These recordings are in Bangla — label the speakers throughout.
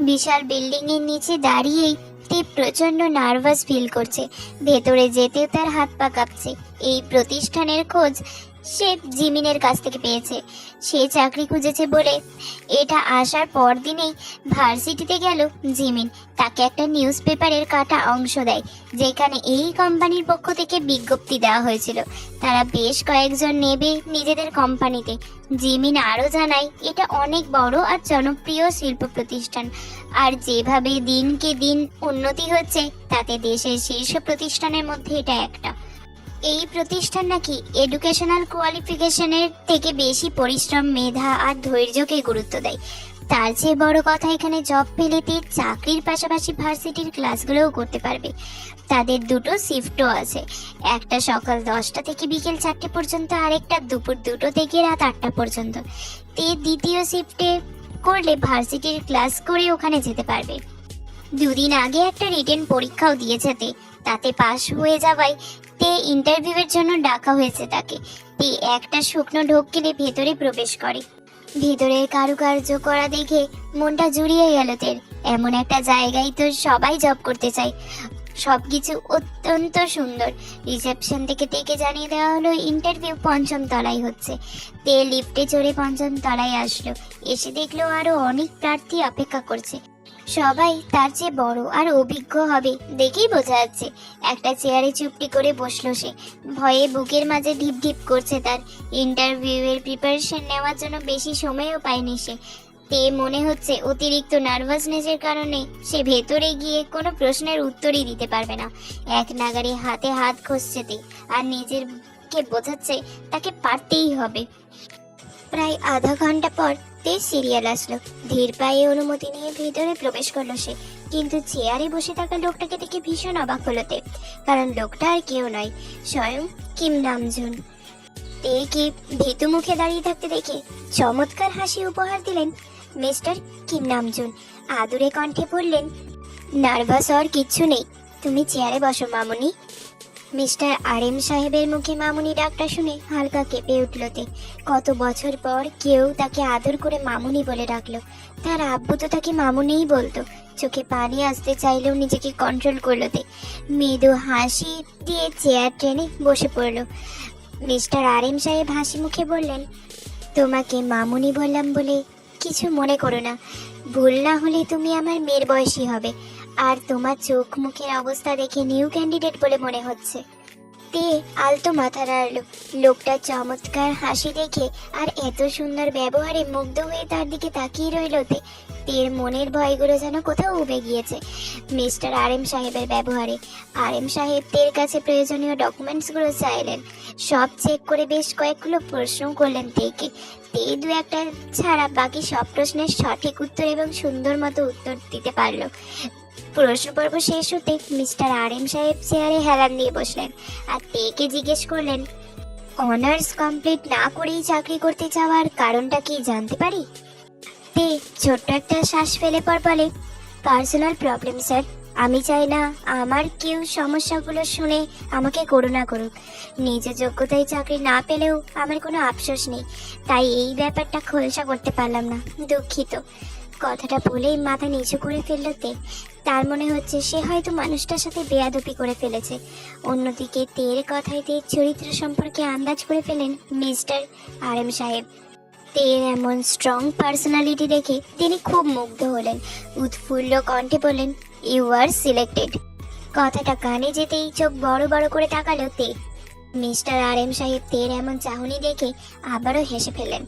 Speaker 1: বিশাল বিল্ডিং এর নিচে দাঁড়িয়েই টিপ প্রচণ্ড নার্ভাস ফিল করছে। ভেতরে যেতেও তার হাত পা কাঁপছে। এই প্রতিষ্ঠানের খোঁজ সে জিমিনের কাছ থেকে পেয়েছে। সে চাকরি খুঁজেছে বলে। এটা আসার পর দিনেই ভার্সিটিতে গেল জিমিন। তাকে একটা নিউজ পেপারের কাটা অংশ দেয়, যেখানে এই কোম্পানির পক্ষ থেকে বিজ্ঞপ্তি দেওয়া হয়েছিল। তারা বেশ কয়েকজন নেবে নিজেদের কোম্পানিতে। জিমিন আরও জানায়, এটা অনেক বড় আর জনপ্রিয় শিল্প প্রতিষ্ঠান। আর যেভাবে দিনকে দিন উন্নতি হচ্ছে, তাতে দেশের শীর্ষ প্রতিষ্ঠানের মধ্যে এটা একটা। এই প্রতিষ্ঠান নাকি এডুকেশনাল কোয়ালিফিকেশনের থেকে বেশি পরিশ্রম, মেধা আর ধৈর্যকে গুরুত্ব দেয়। তার চেয়ে বড় কথা এখানে জব পেলে চাকরির পাশাপাশি ভার্সিটির ক্লাসগুলোও করতে পারবে। তাদের দুটো শিফটও আছে। একটা সকাল দশটা থেকে বিকেল চারটে পর্যন্ত, আরেকটা দুপুর দুটো থেকে রাত আটটা পর্যন্ত। তে দ্বিতীয় শিফটে করলে ভার্সিটির ক্লাস করে ওখানে যেতে পারবে। দুদিন আগে একটা রিটেন পরীক্ষাও দিয়েছে তে। তাতে পাশ হয়ে যাওয়ায় তে ইন্টারভিউয়ের জন্য ডাকা হয়েছে তাকে। তে একটা শুকনো ঢোক কিনে ভেতরে প্রবেশ করে। ভেতরের কারুকার্য করা দেখে মনটা জুড়িয়ে গেল তের। এমন একটা জায়গায় তো সবাই জব করতে চায়। সবকিছু অত্যন্ত সুন্দর। রিসেপশন থেকে থেকে জানিয়ে দেওয়া হলো ইন্টারভিউ পঞ্চম তলায় হচ্ছে। তে লিফটে চড়ে পঞ্চম তলায় আসলো। এসে দেখল আরও অনেক প্রার্থী অপেক্ষা করছে। সবাই তার চেয়ে বড় আর অভিজ্ঞ হবে দেখেই বোঝা যাচ্ছে। একটা চেয়ারে চুপটি করে বসল সে। ভয়ে বুকের মাঝে ঢিপ ঢিপ করছে তার। ইন্টারভিউয়ের প্রিপারেশন নেওয়ার জন্য বেশি সময়ও পায়নি সে। তে মনে হচ্ছে অতিরিক্ত নার্ভাসনেসের কারণে সে ভেতরে গিয়ে কোনো প্রশ্নের উত্তরই দিতে পারবে না। এক নাগারে হাতে হাত ঘষছে তে আর নিজেরকে বোঝাচ্ছে তাকে পারতেই হবে। প্রায় আধা ঘণ্টা পর তে সিরিয়াল আসলো। ধীর পায়ে অনুমতি নিয়ে ভেতরে প্রবেশ করল সে। কিন্তু চেয়ারে বসে থাকা লোকটাকে দেখে ভীষণ অবাক হলো তে। কারণ লোকটা আর কেউ নয়, স্বয়ং কিম নামজুন কি ভীতু মুখে দাঁড়িয়ে থাকতে দেখে চমৎকার হাসি উপহার দিলেন মিস্টার কিম নামজুন আদুরে কণ্ঠে পড়লেন নার্ভাস হওয়ার কিচ্ছু নেই। তুমি চেয়ারে বসো, মামুনি। মিস্টার আর এম সাহেবের মুখে মামুনি ডাকটা শুনে হালকা কেঁপে উঠল তে। কত বছর পর কেউ তাকে আদর করে মামুনি বলে ডাকলো। তার আব্বু তো তাকে মামুনিই বলতো। চোখে পানি আসতে চাইলেও নিজেকে কন্ট্রোল করল তে। মৃদু হাসি দিয়ে চেয়ার টেনে বসে পড়ল। মিস্টার আর এম সাহেব হাসি মুখে বললেন, তোমাকে মামুনি বললাম বলে কিছু মনে করো না। ভুল না হলে তুমি আমার মেয়ের বয়সী হবে। আর তোমার চোখ মুখের অবস্থা দেখে নিউ ক্যান্ডিডেট বলে মনে হচ্ছে। তে আলতো মাথা নাড়লো লোকটা চমৎকার হাসি দেখে আর এত সুন্দর ব্যবহারে মুগ্ধ হয়ে তার দিকে তাকিয়ে রইল তে। তের মনের ভয়গুলো যেন কোথাও উবে গিয়েছে। মিস্টার আর এম সাহেবের ব্যবহারে। আর এম সাহেব তের কাছে প্রয়োজনীয় ডকুমেন্টসগুলো চাইলেন। সব চেক করে বেশ কয়েকগুলো প্রশ্ন করলেন তেকে। তে দু একটা ছাড়া বাকি সব প্রশ্নের সঠিক উত্তর এবং সুন্দর মতো উত্তর দিতে পারল। প্রশ্ন পর্ব শেষ হতে মিস্টার আর এম সাহেব চেয়ারে হেলান দিয়ে বসলেন আর তেকে জিজ্ঞেস করলেন, অনার্স কমপ্লিট না করেই চাকরি করতে যাওয়ার কারণটা কি জানতে পারি? তে ছোট্ট একটা শ্বাস ফেলে পর বলে, পার্সোনাল প্রবলেম, স্যার। আমি চাই না আমার কেউ সমস্যাগুলো শুনে আমাকে করুণা করুক। নিজের যোগ্যতায় চাকরি না পেলেও আমার কোনো আফসোস নেই। তাই এই ব্যাপারটা খোলসা করতে পারলাম না। দুঃখিত। কথাটা বলেই মাথা নিচু করে ফেলল তে। তার মনে হচ্ছে সে হয়তো মানুষটার সাথে বেয়াদপি করে ফেলেছে। অন্যদিকে তের কথায় তের চরিত্র সম্পর্কে আন্দাজ করে ফেলেন মিস্টার আর এম সাহেব। তের এমন স্ট্রং পার্সোনালিটি দেখে তিনি খুব মুগ্ধ হলেন। উৎফুল্ল কণ্ঠে বললেন ইউ আর সিলেক্টেড কথাটা কানে যেতেই চোখ বড় বড় করে তাকালো তে। মিস্টার আর এম সাহেব তের এমন চাহনি দেখে আবারও হেসে ফেলেন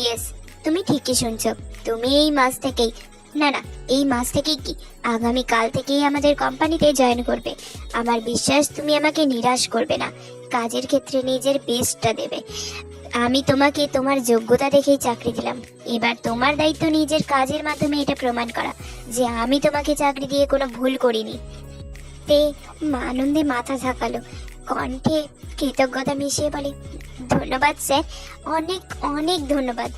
Speaker 1: ইয়েস তুমি ঠিকই শুনছো। তুমি এই মাস থেকেই না না, এই মাস থেকেই কি? আগামী কাল থেকেই আমাদের কোম্পানিতে জয়েন করবে। আমার বিশ্বাস, তুমি আমাকে নিরাশ করবে না। কাজের ক্ষেত্রে নিজের বেস্টটা দেবে। আমি তোমাকে তোমার যোগ্যতা দেখেই চাকরি দিলাম। এবার তোমার দায়িত্ব নিজের কাজের মাধ্যমে এটা প্রমাণ করা যে আমি তোমাকে চাকরি দিয়ে কোনো ভুল করিনি। তে আনন্দে মাথা ঝাঁকালো। কণ্ঠে কৃতজ্ঞতা মিশিয়ে বলে, ধন্যবাদ, স্যার। অনেক অনেক ধন্যবাদ।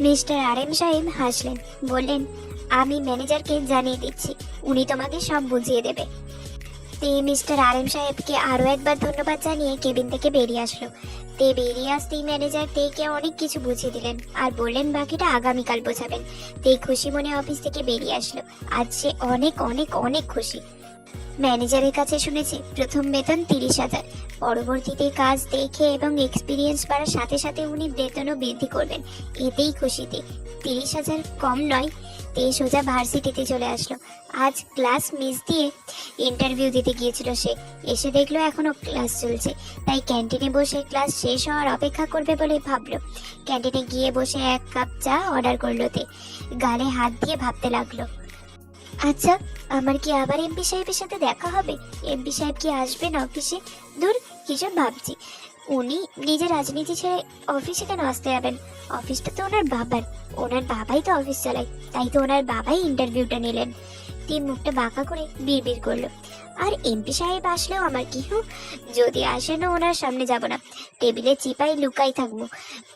Speaker 1: মিস্টার আর এম সাহেব হাসলেন, বললেন, আমি ম্যানেজারকে জানিয়ে দিচ্ছি, উনি তোমাকে সব বুঝিয়ে দেবে। তে মিস্টার আর এম সাহেবকে আরও একবার ধন্যবাদ জানিয়ে কেবিন থেকে বেরিয়ে আসলো। তে বেরিয়ে আসতেই ম্যানেজার তেকে অনেক কিছু বুঝিয়ে দিলেন আর বললেন, বাকিটা আগামীকাল বোঝাবেন। তে খুশি মনে অফিস থেকে বেরিয়ে আসলো। আজ সে অনেক অনেক অনেক খুশি। ম্যানেজারের কাছে শুনেছে, প্রথম বেতন তিরিশ হাজার। পরবর্তীতে কাজ দেখে এবং এক্সপিরিয়েন্স বাড়ার সাথে সাথে উনি বেতনও বৃদ্ধি করবেন এতেই খুশিতে। তিরিশ হাজার কম নয়, তে সোজা ভার্সিটিতে চলে আসলো। আজ ক্লাস মিস দিয়ে ইন্টারভিউ দিতে গিয়েছিল সে। এসে দেখল এখনও ক্লাস চলছে। তাই ক্যান্টিনে বসে ক্লাস শেষ হওয়ার অপেক্ষা করবে বলে ভাবলো। ক্যান্টিনে গিয়ে বসে এক কাপ চা অর্ডার করল তে। গালে হাত দিয়ে ভাবতে লাগল। আচ্ছা আমার কি আবার এমপি সাহেবের সাথে দেখা হবে? এমপি সাহেব কি আসবেন অফিসে? দূর কিসব ভাবছি। উনি নিজের রাজনীতি ছেড়ে অফিসে কেন আসতে যাবেন? অফিসটা তো ওনার বাবার। ওনার বাবাই তো অফিস চালায়। তাই তো ওনার বাবাই ইন্টারভিউটা নিলেন। তিন মুখটা বাঁকা করে বিড়বিড় করল। আর এমপি সাহেব আসলেও আমার কি হোক? যদি আসে না ওনার সামনে যাব না। টেবিলে চিপাই লুকাই থাকব।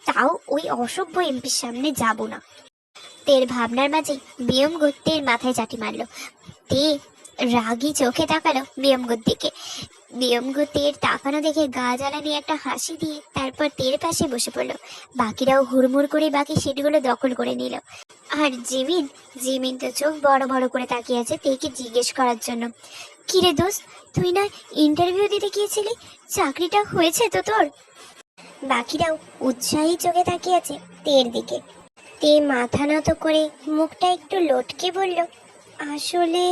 Speaker 1: তাও ওই অসভ্য এমপির সামনে যাব না। তের ভাবনার মাঝে বিয়ম তের মাথায় চাটি মারলো। তে রাগী চোখে তাকালো বিয়মগুর দিকে বিয়মগু তের তাকানো দেখে গা জ্বালানি একটা হাসি দিয়ে তারপর তের পাশে বসে পড়ল। বাকিরাও হুড়মুড় করে বাকি সিটগুলো দখল করে নিল। আর জিমিন জিমিন তো চোখ বড় বড় করে তাকিয়ে আছে তেকে জিজ্ঞেস করার জন্য। কিরে দোস্ত, তুই না ইন্টারভিউ দিতে গিয়েছিলি? চাকরিটা হয়েছে তো তোর? বাকিরাও উৎসাহী চোখে তাকিয়ে আছে তের দিকে। তে মাথা নত করে মুখটা একটু লটকে বলল, আসলে?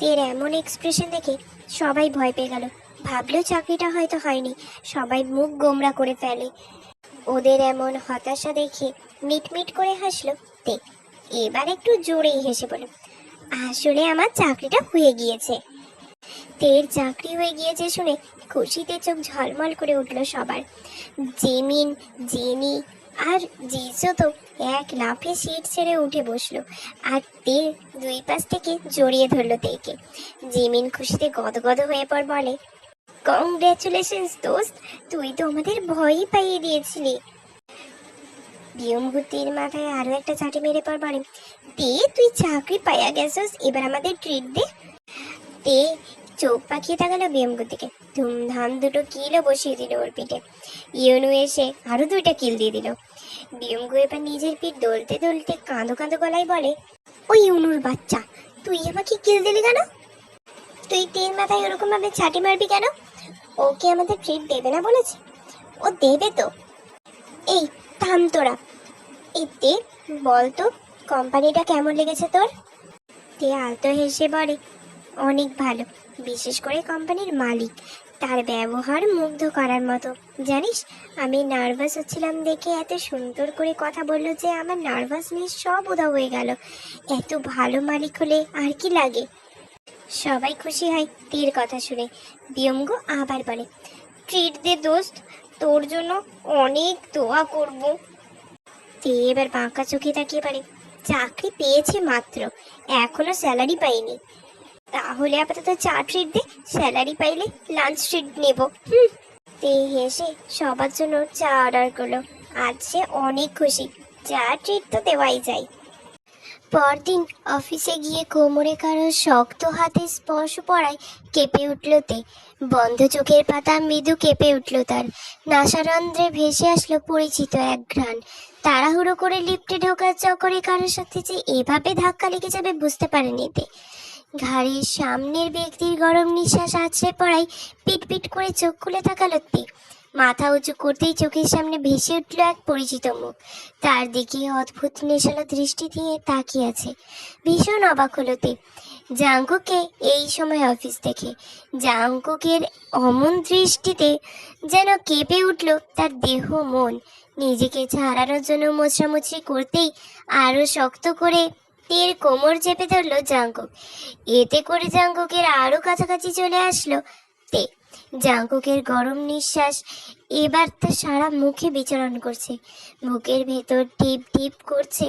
Speaker 1: তের এমন এক্সপ্রেশন দেখে সবাই ভয় পেয়ে গেল। ভাবলো চাকরিটা হয়তো হয়নি, সবাই মুখ গোমরা করে ফেলে। ওদের এমন হতাশা দেখে মিটমিট করে হাসলো। তে, এবার একটু জোরেই হেসে বলল, আসলে আমার চাকরিটা হয়ে গিয়েছে। তের চাকরি হয়ে গিয়েছে শুনে খুশিতে চোখ ঝলমল করে উঠল সবার। জেমিন, জেনি আর জিজো তো এক লাফে সিট ছেড়ে উঠে বসল আর তে দুই পাশ থেকে জড়িয়ে ধরলো তেকে জিমিন খুশিতে গদগদ হয়ে পর বলে কংগ্রেচুলেশনস দোস্ত, তুই তো আমাদের ভয়ই পাইয়ে দিয়েছিলি। বিয়মগুতির মাথায় আরও একটা চাটি মেরে পর বলে, তে, তুই চাকরি পাইয়া গেছস, এবার আমাদের ট্রিট দে। তে চোখ পাকিয়ে তাকালো বিয়মগুতিকে ধুমধাম দুটো কিলও বসিয়ে দিল ওর পিঠে। ইয়নু এসে আরও দুইটা কিল দিয়ে দিল। বিয়মগু এবার নিজের পিঠ দলতে দলতে কাঁদো কাঁদো গলায় বলে ওই ইউনুর বাচ্চা, তুই আমাকে কিল দিলি কেন? তুই তেল মাথায় ওরকম ভাবে ছাটি মারবি কেন? ওকে আমাদের ট্রিট দেবে না বলেছে? ও দেবে তো। এই, থাম তোরা। এতে বল তো কোম্পানিটা কেমন লেগেছে তোর? তে আলতো হেসে বলে, অনেক ভালো। বিশেষ করে কোম্পানির মালিক। তার ব্যবহার মুগ্ধ করার মতো। জানিস, আমি নার্ভাস হচ্ছিলাম দেখে এত সুন্দর করে কথা বলল যে আমার নার্ভাসনেস সব উদা হয়ে গেল। এত ভালো মালিক হলে আর কি লাগে? সবাই খুশি হয় তীর কথা শুনে। বিয়ঙ্গ আবার বলে ট্রিট দে দোস্ত, তোর জন্য অনেক দোয়া করব। তে এবার বাঁকা চোখে তাকিয়ে পারে চাকরি পেয়েছে মাত্র, এখনও স্যালারি পাইনি। তাহলে আপাতত চা ট্রিট দে স্যালারি পাইলে লাঞ্চ ট্রিট নেব। হুম। তে হেসে সবার জন্য চা অর্ডার করল। আজ সে অনেক খুশি। চা ট্রিট তো দেওয়াই যায়। পরদিন অফিসে গিয়ে কোমরে কারও শক্ত হাতে স্পর্শ পড়ায় কেঁপে উঠল তে। বন্ধ চোখের পাতা মৃদু কেঁপে উঠল তার। নাসারন্ধ্রে ভেসে আসলো পরিচিত এক ঘ্রাণ। তাড়াহুড়ো করে লিফটে ঢোকার চক্করে কারোর সাথে যে এভাবে ধাক্কা লেগে যাবে বুঝতে পারেনি তে। ঘাড়ের সামনের ব্যক্তির গরম নিঃশ্বাস আছড়ে পড়ায় পিট পিট করে চোখ খুলে তাকালো মাথা উঁচু করতেই চোখের সামনে ভেসে উঠল এক পরিচিত মুখ। তার দিকে অদ্ভুত নেশালো দৃষ্টি দিয়ে তাকিয়ে আছে। ভীষণ অবাক হলো তে। জাঙ্কুকে এই সময় অফিস থেকে জাঙ্কুকের অমন দৃষ্টিতে যেন কেঁপে উঠল তার দেহ মন। নিজেকে ছাড়ানোর জন্য মোছরামুছরি করতেই আরও শক্ত করে তের কোমর চেপে ধরলো জাঙ্কুক। এতে করে জাঙ্কুকের আরও কাছাকাছি চলে আসলো তে। জাঙ্কুকের গরম নিঃশ্বাস এবার তার সারা মুখে বিচরণ করছে। বুকের ভেতর টিপ টিপ করছে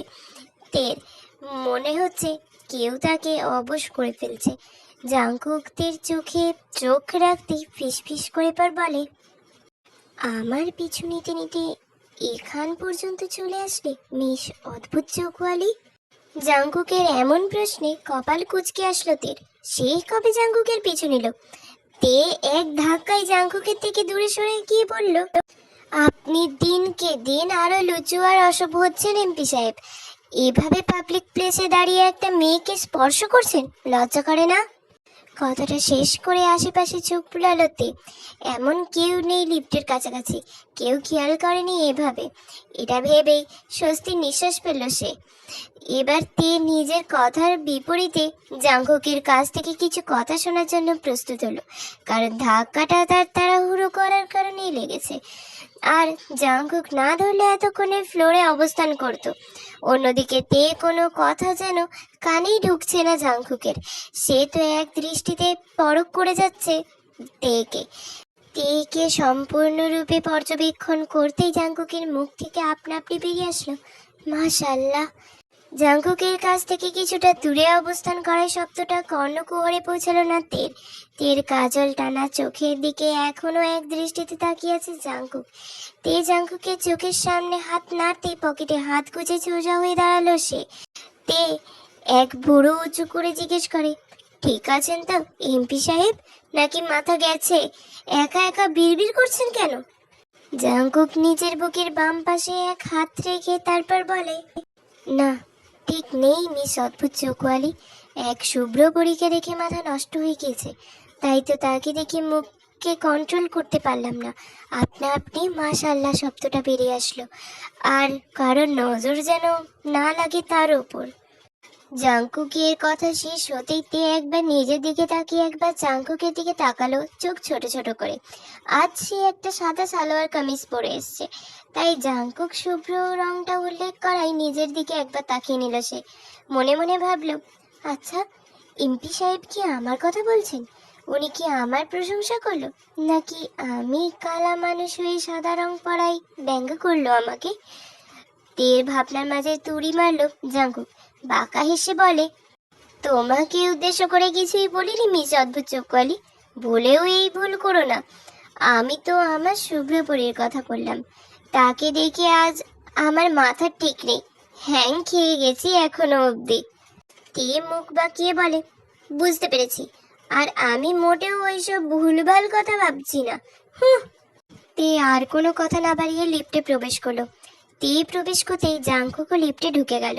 Speaker 1: তের। মনে হচ্ছে কেউ তাকে অবশ করে ফেলছে। জাঙ্কুকদের চোখে চোখ রাখতেই ফিসফিস করে পর বলে, আমার পিছু নিতে নিতে এখান পর্যন্ত চলে আসলে মিস অদ্ভুত চোখওয়ালি জাঙ্কুকের এমন প্রশ্নে কপাল কুচকে আসলো তের। সেই কবে জাঙ্কুকের পিছু নিল? তে এক ধাক্কায় জাঙ্কুকের থেকে দূরে সরে গিয়ে বলল, আপনি দিনকে দিন আরও লুচু আর অসভ্য হচ্ছেন, এমপি সাহেব। এভাবে পাবলিক প্লেসে দাঁড়িয়ে একটা মেয়েকে স্পর্শ করছেন? লজ্জা করে না? কথাটা শেষ করে আশেপাশে চোখ বুলালোতে এমন কেউ নেই লিফটের কাছাকাছি। কেউ খেয়াল করেনি এভাবে। এটা ভেবেই স্বস্তির নিঃশ্বাস ফেলল সে। এবার তে নিজের কথার বিপরীতে জাঙ্কুকের কাছ থেকে কিছু কথা শোনার জন্য প্রস্তুত হলো। কারণ ধাক্কাটা তার তাড়াহুড়ো করার কারণেই লেগেছে। আর জাঙ্কুক না ধরলে এতক্ষণে ফ্লোরে অবস্থান করত। অন্যদিকে তে কোনো কথা যেন কানেই ঢুকছে না জাঙ্কুকের। সে তো এক দৃষ্টিতে পরখ করে যাচ্ছে তেকে। তেকে সম্পূর্ণরূপে পর্যবেক্ষণ করতেই জাঙ্কুকের মুখ থেকে আপনা আপনি বেরিয়ে আসলো। মাশাল্লাহ! জাঙ্কুকের কাছ থেকে কিছুটা দূরে অবস্থান করায় শব্দটা কর্ণকুহরে পৌঁছালো না। তের তের কাজল টানা চোখের দিকে এখনও এক দৃষ্টিতে তাকিয়ে আছে জাঙ্কুক। তে জাঙ্কুকের চোখের সামনে হাত নাড়তে পকেটে হাত গুজে সোজা হয়ে দাঁড়াল সে। তে এক বুড়ো উঁচু করে জিজ্ঞেস করে, ঠিক আছেন তো, এমপি সাহেব? নাকি মাথা গেছে? একা একা বিড়বিড় করছেন কেন? জাঙ্কুক নিজের বুকের বাম পাশে এক হাত রেখে তারপর বলে, না ঠিক নেই মিস অদ্ভুত চোখওয়ালি। এক শুভ্র পরীকে দেখে মাথা নষ্ট হয়ে গিয়েছে। তাই তো তাকে দেখে মুখকে কন্ট্রোল করতে পারলাম না। আপনা আপনি মাশাল্লাহ শব্দটা বেরিয়ে আসলো। আর কারোর নজর যেন না লাগে তার ওপর। জাঙ্কুকের কথা শেষ হতেই তে একবার নিজের দিকে তাকিয়ে একবার জাঙ্কুকের দিকে তাকালো চোখ ছোট ছোট করে। আজ সে একটা সাদা সালোয়ার কামিজ পরে এসছে। তাই জাঙ্কুক শুভ্র রংটা উল্লেখ করাই নিজের দিকে একবার তাকিয়ে নিল সে। মনে মনে ভাবল আচ্ছা এমপি সাহেব কি আমার কথা বলছেন? উনি কি আমার প্রশংসা করল? নাকি আমি কালা মানুষ হয়ে সাদা রং পরাই ব্যঙ্গ করল আমাকে? তের ভাবনার মাঝে তুড়ি মারলো জাঙ্কুক বাঁকা হেসে বলে, তোমাকে উদ্দেশ্য করে কিছুই বলিনি, মিস অদ্ভুত চোখওয়ালি। বলেও এই ভুল করো না। আমি তো আমার শুভ্রপুরীর কথা বললাম। তাকে দেখে আজ আমার মাথা ঠিক নেই হ্যাং খেয়ে গেছি এখনও অবধি। তে মুখ বাঁকিয়ে বলে, বুঝতে পেরেছি। আর আমি মোটেও ওইসব ভুলভাল কথা ভাবছি না। হুঁ। তে আর কোনো কথা না বাড়িয়ে লিফটে প্রবেশ করল। তে প্রবেশ করতেই জাঙ্কুকও লিফটে ঢুকে গেল।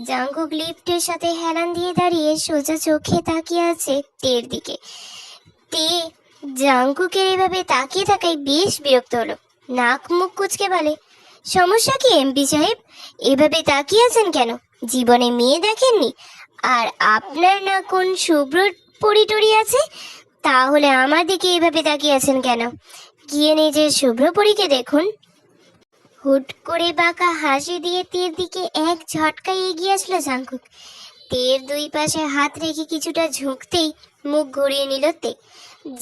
Speaker 1: জাঙ্কুক লিফটের সাথে হেলান দিয়ে দাঁড়িয়ে সোজা চোখে তাকিয়ে আছে তের দিকে। তে জাঙ্কুকের এভাবে তাকিয়ে থাকায় বেশ বিরক্ত হলো। নাক মুখ কুচকে বলে, সমস্যা কি এমপি সাহেব? এভাবে তাকিয়ে আছেন কেন? জীবনে মেয়ে দেখেননি? আর আপনার না কোন শুভ্র পরিটরি আছে? তাহলে আমার দিকে এভাবে তাকিয়ে আছেন কেন? গিয়ে নিজের শুভ্র পরীকে দেখুন। হুট করে বাঁকা হাসি দিয়ে তীর দিকে এক ঝটকায় এগিয়ে আসলো জাঙ্কুক তের দুই পাশে হাত রেখে কিছুটা ঝুঁকতেই মুখ ঘুরিয়ে নিল তে।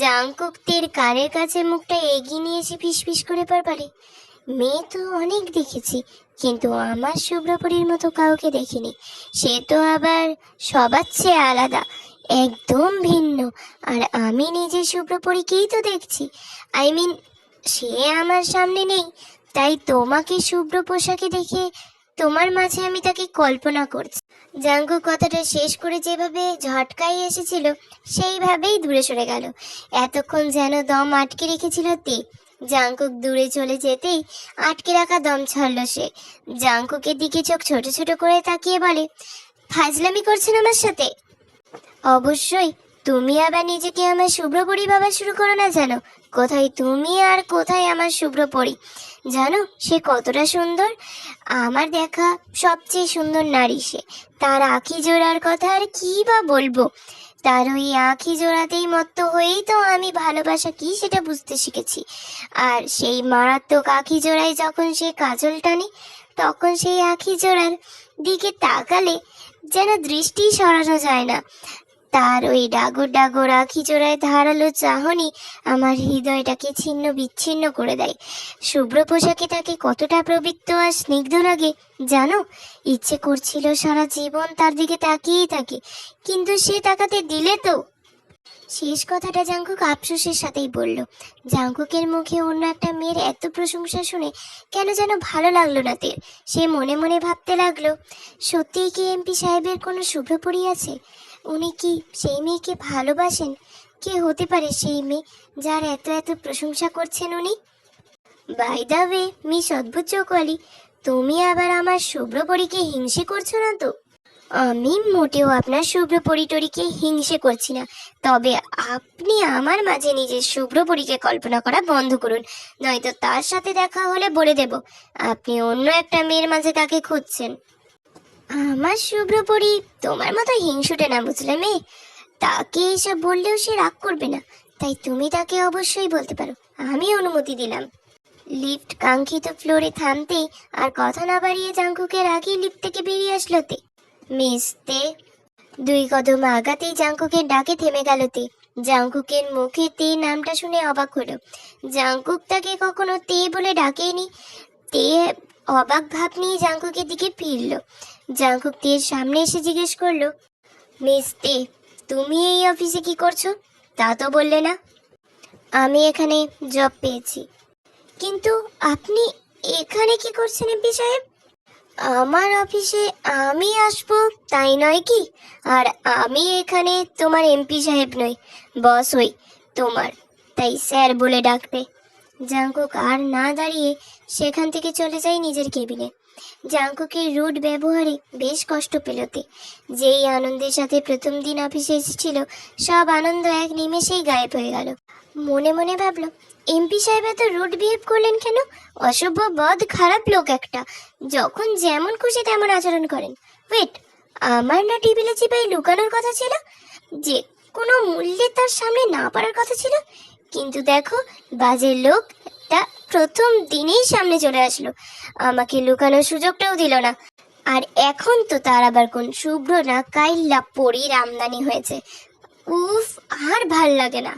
Speaker 1: জাঙ্কুক তের কানের কাছে মুখটা এগিয়ে নিয়ে এসে ফিসফিস করে পর মেয়ে তো অনেক দেখেছি, কিন্তু আমার শুভ্রপরীর মতো কাউকে দেখিনি। সে তো আবার সবার চেয়ে আলাদা, একদম ভিন্ন। আর আমি নিজে শুভ্রপরীকেই তো দেখছি। আই মিন, সে আমার সামনে নেই তাই তোমাকে শুভ্র পোশাকে দেখে তোমার মাঝে আমি তাকে কল্পনা করছি। জাঙ্গু কথাটা শেষ করে যেভাবে ঝটকাই এসেছিল, সেইভাবেই দূরে সরে গেল। এতক্ষণ যেন দম আটকে রেখেছিল তে। জাঙ্কুক দূরে চলে যেতেই আটকে রাখা দম ছাড়ল সে। জাঙ্কুকের দিকে চোখ ছোট ছোট করে তাকিয়ে বলে, ফাজলামি করছেন আমার সাথে? অবশ্যই। তুমি আবার নিজেকে আমার শুভ্র শুভ্রপরি ভাবা শুরু করো না জানো। কোথায় তুমি আর কোথায় আমার শুভ্র শুভ্রপরি জানো, সে কতটা সুন্দর? আমার দেখা সবচেয়ে সুন্দর নারী সে। তার আখি জোড়ার কথা আর কি বা বলব? তার ওই আঁখি জোড়াতেই মত্ত হয়েই তো আমি ভালোবাসা কি সেটা বুঝতে শিখেছি। আর সেই মারাত্মক আঁখি জোড়ায় যখন সে কাজল টানে, তখন সেই আঁখি জোড়ার দিকে তাকালে যেন দৃষ্টি সরানো যায় না। তার ওই ডাগর ডাগর আখি জোড়ায় ধারালো চাহনি আমার হৃদয়টাকে ছিন্ন বিচ্ছিন্ন করে দেয়। শুভ্র পোশাকে তাকে কতটা প্রবৃত্ত আর স্নিগ্ধ লাগে, জানো? ইচ্ছে করছিল সারা জীবন তার দিকে তাকিয়েই থাকে, কিন্তু সে তাকাতে দিলে তো শেষ কথাটা জাঙ্কুক আফসোসের সাথেই বলল। জাঙ্কুকের মুখে অন্য একটা মেয়ের এত প্রশংসা শুনে কেন যেন ভালো লাগল না তের? সে মনে মনে ভাবতে লাগল, সত্যিই কি এমপি সাহেবের কোনো শুভ্রপরী আছে? উনি কি সেই মেয়েকে ভালোবাসেন? কে হতে পারে সেই মেয়ে যার এত এত প্রশংসা করছেন উনি? বাই দা ওয়ে মিস অদ্ভুত চৌকোয়ালি তুমি আবার আমার শুভ্রপরীকে হিংসে করছ না তো? আমি মোটেও আপনার শুভ্র পরিটরিকে হিংসে করছি না। তবে আপনি আমার মাঝে নিজের শুভ্র পরীকে কল্পনা করা বন্ধ করুন। নয়তো তার সাথে দেখা হলে বলে দেব, আপনি অন্য একটা মেয়ের মাঝে তাকে খুঁজছেন। আমার শুভ্র পরি, তোমার মতো হিংসুটে না বুঝলে মেয়ে, তাকে এসব বললেও সে রাগ করবে না। তাই তুমি তাকে অবশ্যই বলতে পারো, আমি অনুমতি দিলাম। লিফট কাঙ্ক্ষিত ফ্লোরে থামতেই আর কথা না বাড়িয়ে জাঙ্কুকের আগেই লিফট থেকে বেরিয়ে আসলো তে। মিসতে দুই কদম আগাতেই জাঙ্কুকের ডাকে থেমে গেল তে। জাঙ্কুকের মুখে তে নামটা শুনে অবাক হলো। জাঙ্কুক তাকে কখনো তে বলে ডাকেনি। তে অবাক ভাব নিয়ে জাঙ্কুকের দিকে ফিরল। জাঙ্কুক তের সামনে এসে জিজ্ঞেস করল, মিস তে, তুমি এই অফিসে কি করছ? তা তো বললে না। আমি এখানে জব পেয়েছি। কিন্তু আপনি এখানে কি করছেন এমপি সাহেব? আমার অফিসে আমি আসব, তাই নয় কি? আর আমি এখানে তোমার এমপি সাহেব নই, বস হই তোমার। তাই স্যার বলে ডাকবে। জাঙ্কুক আর না দাঁড়িয়ে সেখান থেকে চলে যায় নিজের কেবিনে। জাঙ্কুকের রুট ব্যবহারে বেশ কষ্ট পেলতে। যেই আনন্দের সাথে প্রথম দিন অফিসে এসেছিল, সব আনন্দ এক নিমেষেই গায়েব হয়ে গেল। মনে মনে ভাবলো, এমপি সাহেব এত রুট বিহেভ করলেন কেন? অসভ্য, বদ, খারাপ লোক একটা। যখন যেমন খুশি তেমন আচরণ করেন। ওয়েট আমার না টেবিলে চিপাই লুকানোর কথা ছিল? যে কোনো মূল্যে তার সামনে না পারার কথা ছিল? কিন্তু দেখো, বাজে লোকটা প্রথম দিনেই সামনে চলে আসলো। আমাকে লুকানোর সুযোগটাও দিল না। আর এখন তো তার আবার কোন শুভ্র না কাইল্লা পরীর আমদানি হয়েছে। উফ, আর ভালো লাগে না।